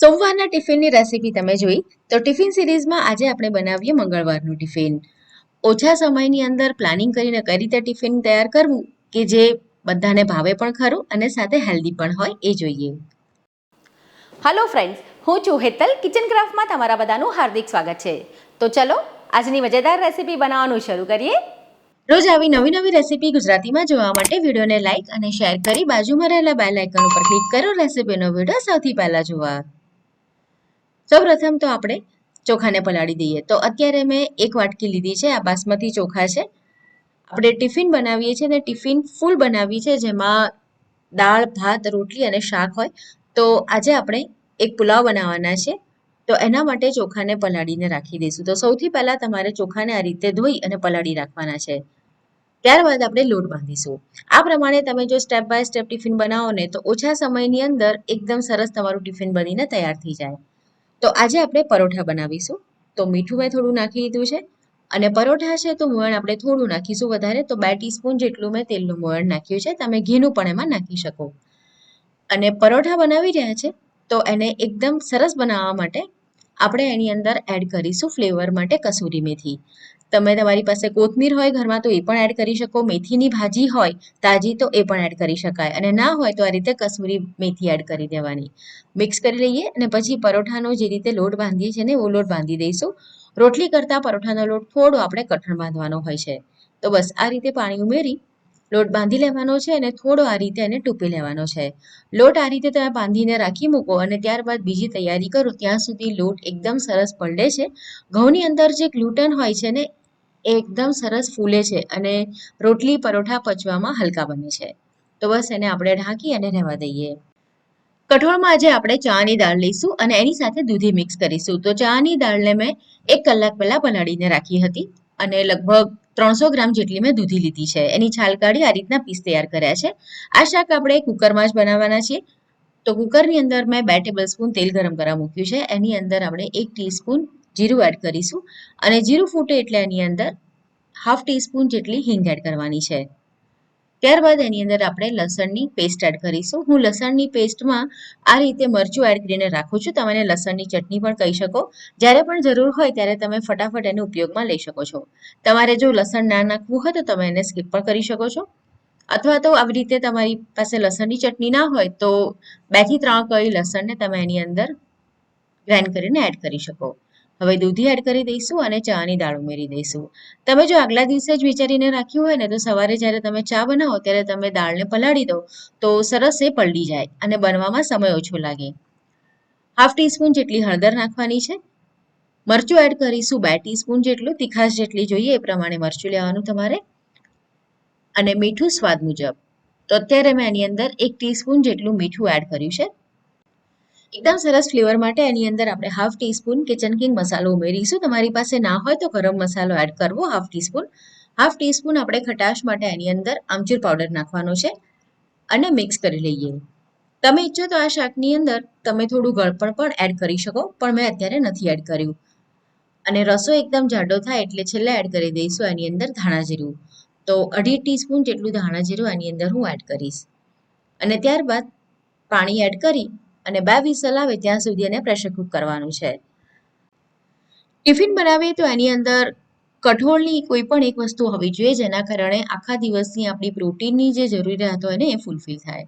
સોમવારના ટિફિનની રેસીપી તમે જોઈ તો ટિફિન સિરીઝમાં આજે આપણે બનાવીએ મંગળવારનું ટિફિન. ઓછા સમયની અંદર પ્લાનિંગ કરીને કઈ રીતે ટિફિન તૈયાર કરવું કે જે બધાને ભાવે પણ ખરું અને સાથે હેલ્ધી પણ હોય એ જોઈએ. હલો ફ્રેન્ડ્સ હું છું હેતલ કિચન ક્રાફ્ટમાં તમારા બધાનું હાર્દિક સ્વાગત છે. તો ચલો આજની મજેદાર રેસીપી બનાવવાનું શરૂ કરીએ. રોજ આવી નવી નવી રેસીપી ગુજરાતીમાં જોવા માટે વિડીયોને લાઇક અને શેર કરી બાજુમાં રહેલા બેલ આઇકન ઉપર ક્લિક કરો રેસીપીનો વીડિયો સૌથી પહેલા જોવા. સૌપ્રથમ તો આપણે ચોખાને પલાળી દઈએ. તો અત્યારે મેં એક વાટકી લીધી છે, આ બાસમતી ચોખા છે. આપણે ટિફિન બનાવીએ છીએ અને ટિફિન ફૂલ બનાવીએ છીએ જેમાં દાળ, ભાત, રોટલી અને શાક હોય. તો આજે આપણે એક પુલાવ બનાવવાના છે. તો એના માટે ચોખાને પલાળીને રાખી દઈશું. તો સૌથી પહેલાં તમારે ચોખાને આ રીતે ધોઈ અને પલાળી રાખવાના છે. ત્યારબાદ આપણે લોટ બાંધીશું. આ પ્રમાણે તમે જો સ્ટેપ બાય સ્ટેપ ટિફિન બનાવો ને, તો ઓછા સમયની અંદર એકદમ સરસ તમારું ટિફિન બનીને તૈયાર થઈ જાય. તો આજે આપણે પરોઠા બનાવીશું. તો મીઠું મેં થોડું નાખી દીધું છે અને પરોઠા છે તો મોયણ આપણે થોડું નાખીશું વધારે. તો બે ટીસ્પૂન જેટલું મેં તેલનું મોયણ નાખ્યું છે. તમે ઘીનું પણ એમાં નાખી શકો. અને પરોઠા બનાવી રહ્યા છે તો એને એકદમ સરસ બનાવવા માટે આપણે એની અંદર એડ કરીશું ફ્લેવર માટે કસૂરી મેથી. તમે તમારી પાસે કોથમીર હોય ઘરમાં, તો એ પણ એડ કરી શકો. મેથીની ભાજી હોય, તાજી, તો એ પણ એડ કરી શકાય. અને ના હોય, તો આ રીતે કસૂરી મેથી એડ કરી દેવાની. મિક્સ કરી લઈએ અને પછી પરોઠાનો જે રીતે લોટ બાંધીએ છીએ ને, એવો લોટ બાંધી દઈશું. રોટલી કરતાં પરોઠાનો લોટ થોડો આપણે કઠણ બાંધવાનો હોય છે. તો બસ આ રીતે પાણી ઉમેરી લોટ બાંધી લેવાનો છે અને થોડો આ રીતે એને ટૂંપી લેવાનો છે. લોટ આ રીતે તમે બાંધીને રાખી મૂકો અને ત્યારબાદ બીજી તૈયારી કરો. ત્યાં સુધી લોટ એકદમ સરસ પલળે છે. ઘઉંની અંદર જે ગ્લુટન હોય છે ને એકદમ સરસ ફૂલે છે અને રોટલી પરોઠા પચવામાં હલકા બને છે. તો બસ એને આપણે ઢાંકી અને રહેવા દઈએ. કઠોળમાં આજે આપણે ચાની દાળ લઈશું અને એની સાથે દૂધી મિક્સ કરીશું. તો ચાની દાળને મેં એક કલાક પહેલાં પલાળીને રાખી હતી અને લગભગ ત્રણસો ગ્રામ જેટલી મેં દૂધી લીધી છે. એની છાલ કાઢી આ રીતના પીસ તૈયાર કર્યા છે. આ શાક આપણે કુકરમાં જ બનાવવાના છીએ. તો કુકરની અંદર મેં બે ટેબલ સ્પૂન તેલ ગરમ કરવા મૂક્યું છે. એની અંદર આપણે એક ટીસ્પૂન જીરું એડ કરીશું. અને જીરું ફૂટે એટલે એની અંદર હાફ ટીસ્પૂન જેટલી હિંગ એડ કરવાની છે. ત્યારબાદ એની અંદર આપણે લસણની પેસ્ટ એડ કરીશું. હું લસણની પેસ્ટમાં આ રીતે મરચું એડ કરીને રાખું છું. તમે લસણની ચટણી પણ કહી શકો. જ્યારે પણ જરૂર હોય ત્યારે તમે ફટાફટ એને ઉપયોગમાં લઈ શકો છો. તમારે જો લસણ ના નાખવું હોય તો તમે એને સ્કીપ પણ કરી શકો છો. અથવા તો આવી રીતે તમારી પાસે લસણની ચટણી ના હોય તો બેથી ત્રણ કળી લસણને તમે એની અંદર ગ્રાઇન્ડ કરીને એડ કરી શકો. હવે દૂધી એડ કરી દઈશું અને ચાની દાળ ઉમેરી દઈશું. તમે જો આગલા દિવસે જ વિચારીને રાખ્યું હોય ને, તો સવારે જ્યારે તમે ચા બનાવો, ત્યારે તમે દાળને પલાળી દો, તો સરસ એ પલળી જાય અને બનવામાં સમય ઓછો લાગે. હાફ ટીસ્પૂન જેટલી હળદર નાખવાની છે. મરચું એડ કરીશું બે ટીસ્પૂન જેટલું, તીખાશ જેટલી જોઈએ એ પ્રમાણે મરચું લેવાનું તમારે. અને મીઠું સ્વાદ મુજબ. તો અત્યારે મેં એની અંદર એક ટીસ્પૂન જેટલું મીઠું એડ કર્યું છે. એકદમ સરસ ફ્લેવર માટે એની અંદર આપણે હાફ ટીસ્પૂન કિચન કિંગ મસાલો ઉમેરીશું. તમારી પાસે ના હોય તો ગરમ મસાલો એડ કરવો હાફ ટીસ્પૂન હાફ ટીસ્પૂન આપણે ખટાશ માટે એની અંદર આમચૂર પાવડર નાખવાનો છે અને મિક્સ કરી લઈએ. તમે ઈચ્છો તો આ શાકની અંદર તમે થોડું ગળપણ પણ એડ કરી શકો, પણ મેં અત્યારે નથી એડ કર્યું. અને રસો એકદમ જાડો થાય એટલે છેલ્લે એડ કરી દઈશું એની અંદર ધાણા જીરું. તો અઢી ટીસ્પૂન જેટલું ધાણા જીરું એની અંદર હું એડ કરીશ. અને ત્યારબાદ પાણી એડ કરી અને બે વિસલ આવે ત્યાં સુધી એને પ્રેશર કુક કરવાનું છે. ટિફિન બનાવીએ તો એની અંદર કઠોળની કોઈ પણ એક વસ્તુ હોવી જોઈએ, જેના કારણે આખા દિવસની આપણી પ્રોટીનની જે જરૂરિયાત હોય ને એ ફૂલફિલ થાય.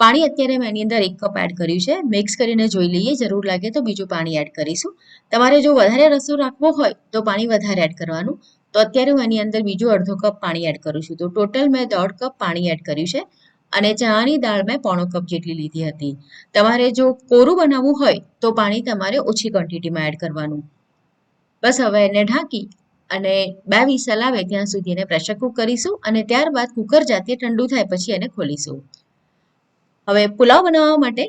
પાણી અત્યારે મેં એની અંદર એક કપ એડ કર્યું છે. મિક્સ કરીને જોઈ લઈએ, જરૂર લાગે તો બીજું પાણી એડ કરીશું. તમારે જો વધારે રસો રાખવો હોય તો પાણી વધારે એડ કરવાનું. તો અત્યારે હું એની અંદર બીજું અડધો કપ પાણી એડ કરું છું. તો ટોટલ મેં દોઢ કપ પાણી એડ કર્યું છે. અને ચણાની દાળ મેં પોણો કપ જેટલી લીધી હતી. તમારે જો કોરું બનાવવું હોય, તો પાણી તમારે ઓછી ક્વોન્ટિટીમાં એડ કરવાનું. બસ હવે એને ઢાંકી અને બે વિસલ આવે ત્યાં સુધી એને પ્રેશર કુક કરીશું અને ત્યારબાદ કુકર જાતે ઠંડુ થાય પછી એને ખોલીશું. હવે પુલાવ બનાવવા માટે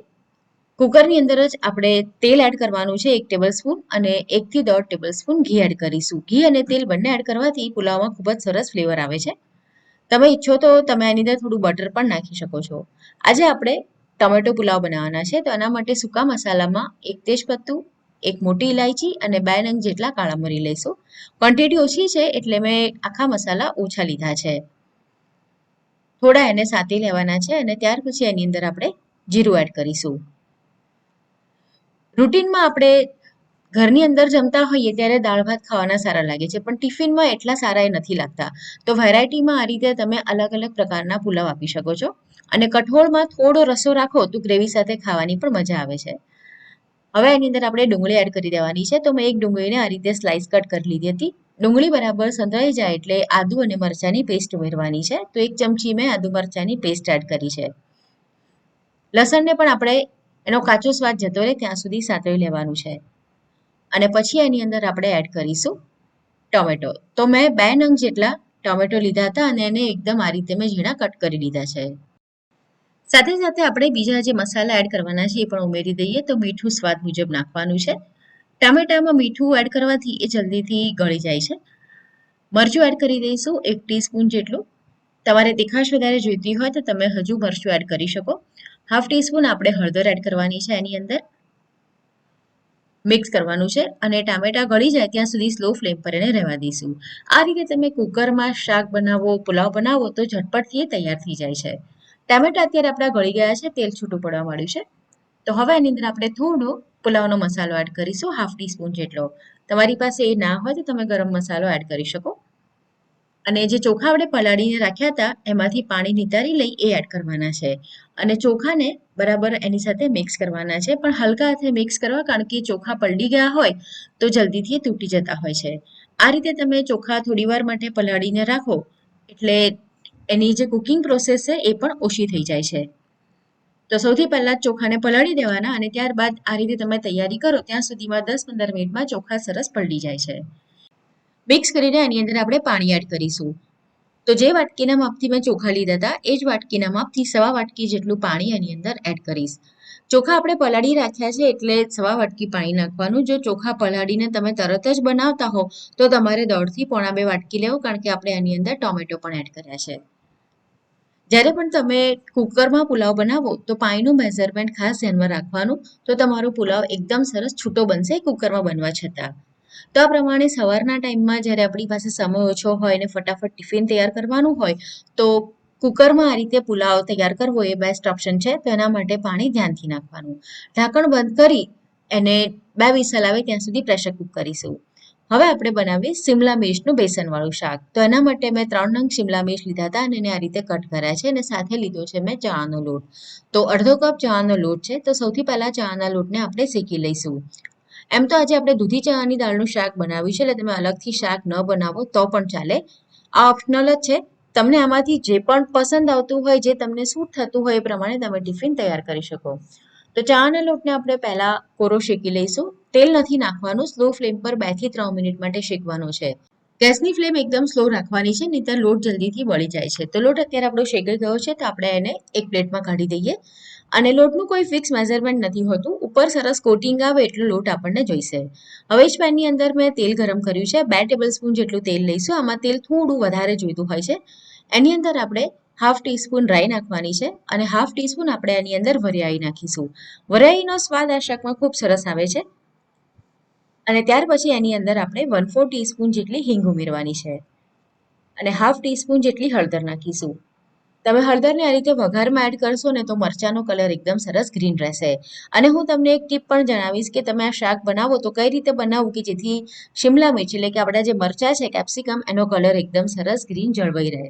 કુકરની અંદર જ આપણે તેલ એડ કરવાનું છે એક ટેબલ સ્પૂન અને એકથી દોઢ ટેબલ સ્પૂન ઘી એડ કરીશું. ઘી અને તેલ બંને એડ કરવાથી પુલાવમાં ખૂબ જ સરસ ફ્લેવર આવે છે. તમે ઈચ્છો તો તમે એની અંદર થોડું બટર પણ નાખી શકો છો. આજે આપણે ટમેટો પુલાવ બનાવવાના છે, તો એના માટે સૂકા મસાલામાં એક તેજપત્તું, એક મોટી ઇલાયચી અને બે નંગ જેટલા કાળા મરી લઈશું. ક્વોન્ટિટી ઓછી છે એટલે મેં આખા મસાલા ઓછા લીધા છે. થોડા એને સાતી લેવાના છે અને ત્યાર પછી એની અંદર આપણે જીરું એડ કરીશું. રૂટીનમાં આપણે ઘરની અંદર જમતા હોઈએ ત્યારે દાળ ભાત ખાવાના સારા લાગે છે, પણ ટિફિનમાં એટલા સારા એ નથી લાગતા. તો વેરાયટીમાં આ રીતે તમે અલગ અલગ પ્રકારના પુલાવ આપી શકો છો. અને કઠોળમાં થોડો રસો રાખો તો ગ્રેવી સાથે ખાવાની પણ મજા આવે છે. હવે એની અંદર આપણે ડુંગળી એડ કરી દેવાની છે. તો મેં એક ડુંગળીને આ રીતે સ્લાઇસ કટ કરી લીધી હતી. ડુંગળી બરાબર સંતળાઈ જાય એટલે આદુ અને મરચાંની પેસ્ટ ઉમેરવાની છે. તો એક ચમચી મેં આદુ મરચાંની પેસ્ટ એડ કરી છે. લસણને પણ આપણે, એનો કાચો સ્વાદ જતો રહે ત્યાં સુધી સાતળી લેવાનું છે. અને પછી એની અંદર આપણે એડ કરીશું ટોમેટો તો મેં બે નંગ જેટલા ટોમેટો લીધા હતા અને એને એકદમ આ રીતે મેં ઝીણા કટ કરી લીધા છે. સાથે સાથે આપણે બીજા જે મસાલા એડ કરવાના છે એ પણ ઉમેરી દઈએ તો મીઠું સ્વાદ મુજબ નાખવાનું છે. ટામેટામાં મીઠું એડ કરવાથી એ જલ્દીથી ગળી જાય છે. મરચું એડ કરી દઈશું એક ટીસ્પૂન જેટલું. તમારે તીખાશ વધારે જોઈતી હોય તો તમે હજુ મરચું એડ કરી શકો. હાફ ટીસ્પૂન આપણે હળદર એડ કરવાની છે એની અંદર. મિક્સ કરવાનું છે અને ટામેટા ગળી જાય ત્યાં સુધી સ્લો ફ્લેમ પર એને રહેવા દઈશું. આ રીતે તમે કુકરમાં શાક બનાવો, પુલાવ બનાવો તો ઝટપટથી એ તૈયાર થઈ જાય છે. ટામેટા અત્યારે આપણા ગળી ગયા છે, તેલ છૂટું પડવા માંડ્યું છે. તો હવે એની અંદર આપણે થોડો પુલાવનો મસાલો એડ કરીશું હાફ ટીસ્પૂન જેટલો. તમારી પાસે એ ના હોય તો તમે ગરમ મસાલો એડ કરી શકો. અને જે ચોખા આપણે પલાળીને રાખ્યા હતા, એમાંથી પાણી નિતારી લઈ એ એડ કરવાના છે. અને ચોખાને બરાબર એની સાથે મિક્સ કરવાના છે. પણ હલકા હાથે મિક્સ કરવા કારણ કે ચોખા પલળી ગયા હોય, તો જલ્દીથી તૂટી જતા હોય છે. આ રીતે તમે ચોખા થોડીવાર માટે પલાળીને રાખો, એટલે એની જે કુકિંગ પ્રોસેસ છે, એ પણ ઓછી થઈ જાય છે. તો સૌથી પહેલાં ચોખાને પલાળી દેવાના અને ત્યારબાદ આ રીતે તમે તૈયારી કરો, ત્યાં સુધીમાં દસ પંદર મિનિટમાં ચોખા સરસ પલળી જાય છે. મિક્સ કરીને એની અંદર આપણે પાણી એડ કરીશું. તો જે વાટકીના માપથી મેં ચોખા લીધા હતા, એ જ વાટકીના માપથી સવા વાટકી જેટલું પાણી એની અંદર એડ કરીશ. ચોખા આપણે પલાળી રાખ્યા છે એટલે સવા વાટકી પાણી નાખવાનું. જો ચોખા પલાળીને તમે તરત જ બનાવતા હો, તો તમારે દોઢથી પોણા બે વાટકી લેવો, કારણ કે આપણે એની અંદર ટોમેટો પણ એડ કર્યા છે. જ્યારે પણ તમે કુકરમાં પુલાવ બનાવો, તો પાણીનું મેઝરમેન્ટ ખાસ ધ્યાનમાં રાખવાનું. તો તમારો પુલાવ એકદમ સરસ છૂટો બનશે કુકરમાં બનવા છતાં. તો આ પ્રમાણે સવારના ટાઈમમાં જ્યારે આપણી પાસે સમય ઓછો હોય અને ફટાફટ ટિફિન તૈયાર કરવાનું હોય, તો કુકરમાં આ રીતે પુલાવ તૈયાર કરવો એ બેસ્ટ ઓપ્શન છે. તો એના માટે પાણી ધ્યાનથી નાખવાનું. ઢાંકણ બંધ કરી એને બે વિસલ આવે ત્યાં સુધી પ્રેશર કુક કરીશું. હવે આપણે બનાવીએ સિમલા મિર્ચનું બેસનવાળું શાક. તો એના માટે મેં ત્રણ નંગ શિમલા મિર્ચ લીધા હતા અને એને આ રીતે કટ કર્યા છે અને સાથે લીધો છે મેં ચણાનો લોટ. તો અડધો કપ ચણાનો લોટ છે. તો સૌથી પહેલાં ચણાના લોટને આપણે શેકી લઈશું. એમ તો આજે આપણે દૂધી ચણાની દાળનું શાક બનાવ્યું છે, એટલે તમે અલગથી શાક ન બનાવો તો પણ ચાલે. આ ઓપ્શનલ જ છે. તમને આમાંથી જે પણ પસંદ આવતું હોય, જે તમને સૂટ થતું હોય એ પ્રમાણે તમે ટિફિન તૈયાર કરી શકો. તો ચાના લોટને આપણે પહેલાં કોરો શેકી લઈશું. તેલ નથી નાખવાનું સ્લો ફ્લેમ પર બેથી ત્રણ મિનિટ માટે શેકવાનો છે. ગેસની ફ્લેમ એકદમ સ્લો રાખવાની છે નહીં લોટ જલ્દીથી વળી જાય છે. તો લોટ અત્યારે આપણો શેકાઈ ગયો છે, તો આપણે એને એક પ્લેટમાં કાઢી દઈએ. અને લોટનું કોઈ ફિક્સ મેઝરમેન્ટ નથી હોતું. ઉપર સરસ કોટિંગ આવે એટલો લોટ આપણને જોઈશે. હવે જ પેનની અંદર મેં તેલ ગરમ કર્યું છે. બે ટેબલ સ્પૂન જેટલું તેલ લઈશું. આમાં તેલ થોડું વધારે જોઈતું હોય છે. એની અંદર આપણે હાફ ટીસ્પૂન રાઈ નાખવાની છે અને હાફ ટીસ્પૂન આપણે એની અંદર વરિયાળી નાખીશું. વરિયાળીનો સ્વાદ આ શાકમાં ખૂબ સરસ આવે છે. અને ત્યાર પછી એની અંદર આપણે વન ફોર ટીસ્પૂન જેટલી હિંગ ઉમેરવાની છે. અને હાફ ટીસ્પૂન જેટલી હળદર નાખીશું. તમે હળદરને આ રીતે વઘારમાં એડ કરશો ને તો મરચાંનો કલર એકદમ સરસ ગ્રીન રહેશે. અને હું તમને એક ટીપ પણ જણાવીશ કે તમે આ શાક બનાવો તો કઈ રીતે બનાવવું કે જેથી શિમલા મિર્ચ એટલે કે આપણા જે મરચાં છે કેપ્સિકમ એનો કલર એકદમ સરસ ગ્રીન જળવાઈ રહે.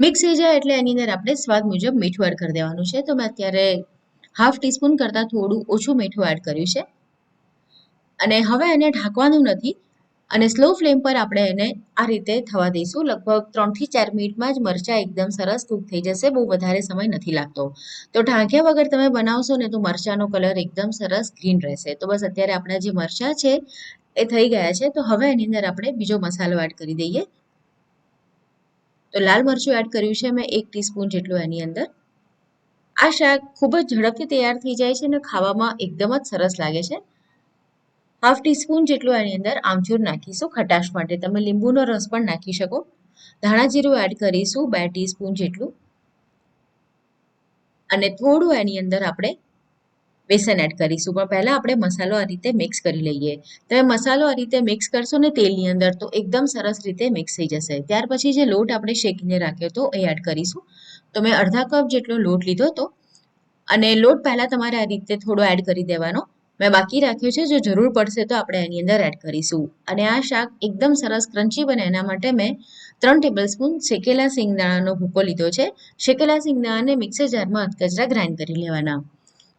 મિક્સ થઈ જાય એટલે એની અંદર આપણે સ્વાદ મુજબ મીઠું એડ કરી દેવાનું છે. તો મેં અત્યારે હાફ ટીસ્પૂન કરતાં થોડું ઓછું મીઠું એડ કર્યું છે. અને હવે એને ઢાંકવાનું નથી અને સ્લો ફ્લેમ પર આપણે એને આ રીતે થવા દઈશું. લગભગ ત્રણથી ચાર મિનિટમાં જ મરચાં એકદમ સરસ કૂક થઈ જશે. બહુ વધારે સમય નથી લાગતો. તો ઢાંક્યા વગર તમે બનાવશો ને તો મરચાંનો કલર એકદમ સરસ ગ્રીન રહેશે. તો બસ અત્યારે આપણા જે મરચાં છે એ થઈ ગયા છે. તો હવે એની અંદર આપણે બીજો મસાલો એડ કરી દઈએ. તો લાલ મરચું એડ કર્યું છે મેં એક ટીસ્પૂન જેટલું એની અંદર. આ શાક ખૂબ જ ઝડપથી તૈયાર થઈ જાય છે અને ખાવામાં એકદમ જ સરસ લાગે છે. હાફ ટીસ્પૂન જેટલું એની અંદર આમચૂર નાખીશું ખટાશ માટે. તમે લીંબુનો રસ પણ નાખી શકો. ધાણા જીરું એડ કરીશું બે ટીસ્પૂન જેટલું. અને થોડું એની અંદર આપણે બેસન એડ કરીશું. પણ પહેલાં આપણે મસાલો આ રીતે મિક્સ કરી લઈએ. તમે મસાલો આ રીતે મિક્સ કરશો ને તેલની અંદર તો એકદમ સરસ રીતે મિક્સ થઈ જશે. ત્યાર પછી જે લોટ આપણે શેકીને રાખ્યો હતો એ એડ કરીશું. તો મેં અડધા કપ જેટલો લોટ લીધો હતો. અને લોટ પહેલાં તમારે આ રીતે થોડો એડ કરી દેવાનો. મેં બાકી રાખ્યું છે, જો જરૂર પડશે તો આપણે એની અંદર એડ કરીશું. અને આ શાક એકદમ સરસ ક્રન્ચી બને, એના માટે મેં ત્રણ ટેબલસ્પૂન શેકેલા સિંગદાણાનો ભૂકો લીધો છે. શેકેલા સિંગદાણાને મિક્સર જારમાં અધકચરા ગ્રાઇન્ડ કરી લેવાના.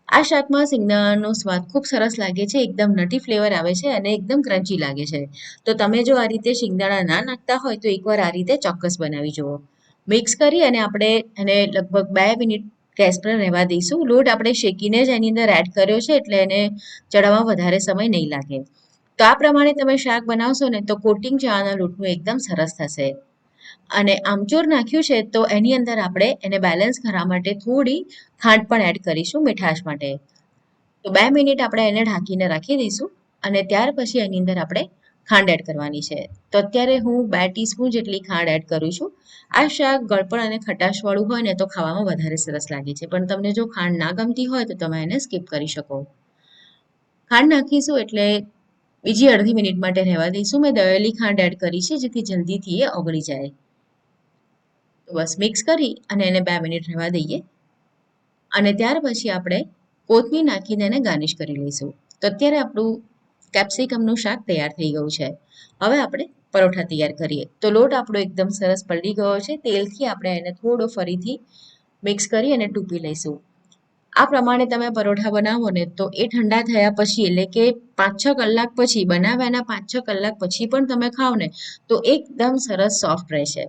આ શાકમાં સિંગદાણાનો સ્વાદ ખૂબ સરસ લાગે છે, એકદમ નટી ફ્લેવર આવે છે અને એકદમ ક્રન્ચી લાગે છે. તો તમે જો આ રીતે સિંગદાણા ના નાખતા હોય તો એકવાર આ રીતે ચોક્કસ બનાવી જુઓ. મિક્સ કરી અને આપણે એને લગભગ બે મિનિટ ગેસ પર રહેવા દઈશું. લોટ આપણે શેકીને જ એની અંદર એડ કર્યો છે, એટલે એને ચડાવવામાં વધારે સમય નહીં લાગે. તો આ પ્રમાણે તમે શાક બનાવશો ને તો કોટિંગ ચણાના લોટનું એકદમ સરસ થશે. અને આમચૂર નાખ્યું છે, તો એની અંદર આપણે એને બેલેન્સ કરવા માટે થોડી ખાંડ પણ એડ કરીશું મીઠાશ માટે. તો બે મિનિટ આપણે એને ઢાંકીને રાખી દઈશું અને ત્યાર પછી એની અંદર આપણે ખાંડ એડ કરવાની છે. તો અત્યારે હું બે ટીસ્પૂન જેટલી ખાંડ એડ કરું છું. આ શાક, ગળપણ અને ખટાશવાળું હોય ને તો ખાવામાં વધારે સરસ લાગે છે. પણ તમને જો ખાંડ ના ગમતી હોય તો તમે એને સ્કીપ કરી શકો. ખાંડ નાખીશું એટલે બીજી અડધી મિનિટ માટે રહેવા દઈશું. મેં દળેલી ખાંડ એડ કરી છે, જેથી જલ્દીથી એ ઓગળી જાય. બસ મિક્સ કરી અને એને બે મિનિટ રહેવા દઈએ. અને ત્યાર પછી આપણે કોથમીર નાખીને એને ગાર્નિશ કરી લઈશું. તો અત્યારે આપણું કેપ્સિકમનું શાક તૈયાર થઈ ગયું છે. હવે આપણે પરોઠા તૈયાર કરીએ. તો લોટ આપણો એકદમ સરસ પલળી ગયો છે. તેલથી આપણે એને થોડો ફરીથી મિક્સ કરી અને ટૂંપી લઈશું. આ પ્રમાણે તમે પરોઠા બનાવો ને તો એ ઠંડા થયા પછી, એટલે કે પાંચ છ કલાક પછી બનાવ્યાના પાંચ છ કલાક પછી પણ તમે ખાઓ ને તો એકદમ સરસ સોફ્ટ રહેશે.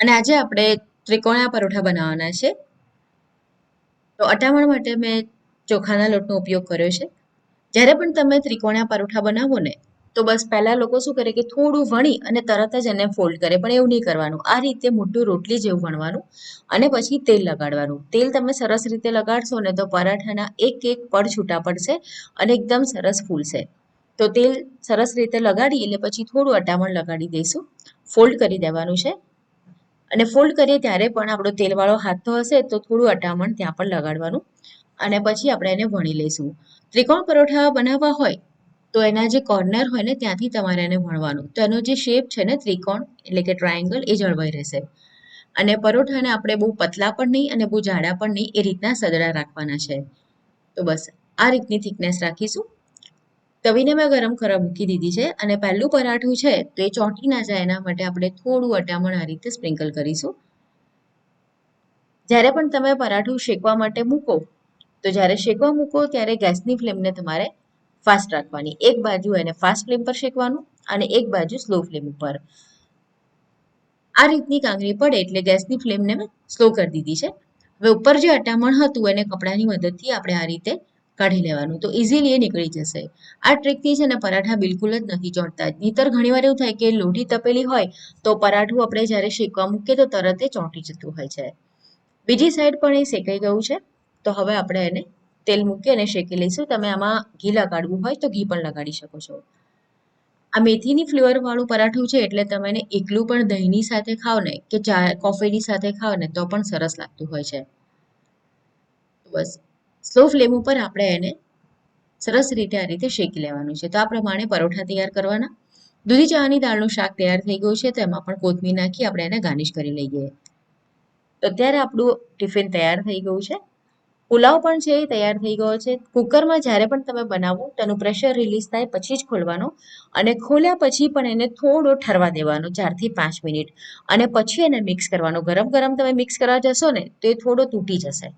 અને આજે આપણે ત્રિકોણા પરોઠા બનાવવાના છે. તો અટામણ માટે મેં ચોખાના લોટનો ઉપયોગ કર્યો છે. જ્યારે પણ તમે ત્રિકોણા પરોઠા બનાવો ને, તો બસ પહેલાં લોકો શું કરે કે થોડું વણી અને તરત જ એને ફોલ્ડ કરે, પણ એવું નહીં કરવાનું. આ રીતે મોટું રોટલી જેવું વણવાનું અને પછી તેલ લગાડવાનું. તેલ તમે સરસ રીતે લગાડશો ને તો પરાઠાના એક એક પડ છૂટા પડશે અને એકદમ સરસ ફૂલશે. તો તેલ સરસ રીતે લગાડી એટલે પછી થોડું અટામણ લગાડી દઈશું. ફોલ્ડ કરી દેવાનું છે. અને ફોલ્ડ કરીએ ત્યારે પણ આપણો તેલવાળો હાથ હશે, તો થોડું અટામણ ત્યાં પણ લગાડવાનું. અને પછી આપણે એને વણી લઈશું. ત્રિકોણ પરોઠા બનાવવા હોય, તો એના જે કોર્નર હોય ને, ત્યાંથી તમારે એને વણવાનું. તો એનો જે શેપ છે ને, ત્રિકોણ, એટલે કે ટ્રાયેંગલ એ જળવાઈ રહેશે. અને પરોઠાને આપણે બહુ પતલા પણ નહીં અને બહુ જાડા પણ નહીં, એ રીતના સદડા રાખવાના છે. તો બસ, આ રીતની થિકનેસ રાખીશું. તવીને મેં ગરમ કરવા મૂકી દીધી છે અને પહેલું પરાઠું છે, તો એ ચોંટી ના જાય એના માટે આપણે થોડું અટામણ આ રીતે સ્પ્રિંકલ કરીશું. જ્યારે પણ તમે પરાઠું શેકવા માટે મૂકો તો જ્યારે શેકવા મૂકો ત્યારે ગેસની ફ્લેમને તમારે ફાસ્ટ રાખવાની. એક બાજુ એને ફાસ્ટ ફ્લેમ પર શેકવાનું અને એક બાજુ સ્લો ફ્લેમ ઉપર. આ રીતની કાંગરી પડે એટલે ગેસની ફ્લેમને મેં સ્લો કરી દીધી છે. હવે ઉપર જે અટામણ હતું એને કપડાની મદદથી આપણે આ રીતે કાઢી લેવાનું. તો ઇઝીલી એ નીકળી જશે. આ ટ્રીકથી છે ને પરાઠા બિલકુલ જ નથી ચોંટતા. નહીતર ઘણીવાર એવું થાય કે લોઢી તપેલી હોય તો પરાઠું આપણે જ્યારે શેકવા મૂકીએ તો તરત એ ચોંટી જતું હોય છે. બીજી સાઈડ પણ એ શેકાઈ ગયું છે. તો હવે આપણે એને તેલ મૂકી અને શેકી લઈશું. તમે આમાં ઘી લગાડવું હોય તો ઘી પણ લગાડી શકો છો. આ મેથીની ફ્લેવર વાળું પરાઠું છે એટલે તમે એને એકલું પણ દહીંની સાથે ખાઓ ને કે ચા કોફીની સાથે ખાઓ ને તો પણ સરસ લાગતું હોય છે. બસ સ્લો ફ્લેમ ઉપર આપણે એને સરસ રીતે આ રીતે શેકી લેવાનું છે. તો આ પ્રમાણે પરોઠા તૈયાર કરવાના. દૂધી ચાની દાળનું શાક તૈયાર થઈ ગયું છે તો એમાં પણ કોથમીર નાખી આપણે એને ગાર્નિશ કરી લઈએ. તો અત્યારે આપણું ટિફિન તૈયાર થઈ ગયું છે. પુલાવ પણ છે, એ તૈયાર થઈ ગયો છે. કુકરમાં જ્યારે પણ તમે બનાવો, તેનું પ્રેશર રિલીઝ થાય, પછી જ ખોલવાનો. અને ખોલ્યા પછી પણ એને થોડો ઠરવા દેવાનો ચારથી પાંચ મિનિટ. અને પછી એને મિક્સ કરવાનો. ગરમ ગરમ તમે મિક્સ કરવા જશો ને, તો એ થોડો તૂટી જશે.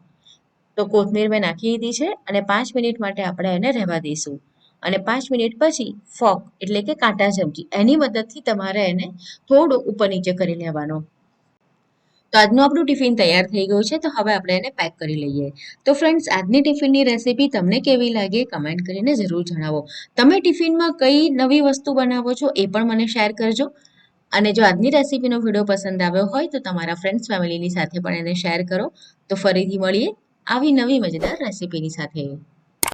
તો કોથમીર મેં નાખી દીધી છે અને પાંચ મિનિટ માટે આપણે એને રહેવા દઈશું. અને પાંચ મિનિટ પછી ફોક, એટલે કે કાંટા ચમચી, એની મદદથી તમારે એને થોડો ઉપર નીચે કરી લેવાનો. તો આજનું આપણું ટિફિન તૈયાર થઈ ગયું છે, તો હવે આપણે એને પેક કરી લઈએ. તો ફ્રેન્ડ્સ આજની ટિફિનની રેસીપી તમને કેવી લાગે કમેન્ટ કરીને જરૂર જણાવો. તમે ટિફિનમાં કઈ નવી વસ્તુ બનાવો છો, એ પણ મને શેર કરજો. અને જો આજની રેસીપીનો વીડિયો પસંદ આવ્યો હોય, તો તમારા ફ્રેન્ડ્સ ફેમિલીની સાથે પણ એને શેર કરો. તો ફરીથી મળીએ, આવી નવી મજેદાર રેસીપીની સાથે.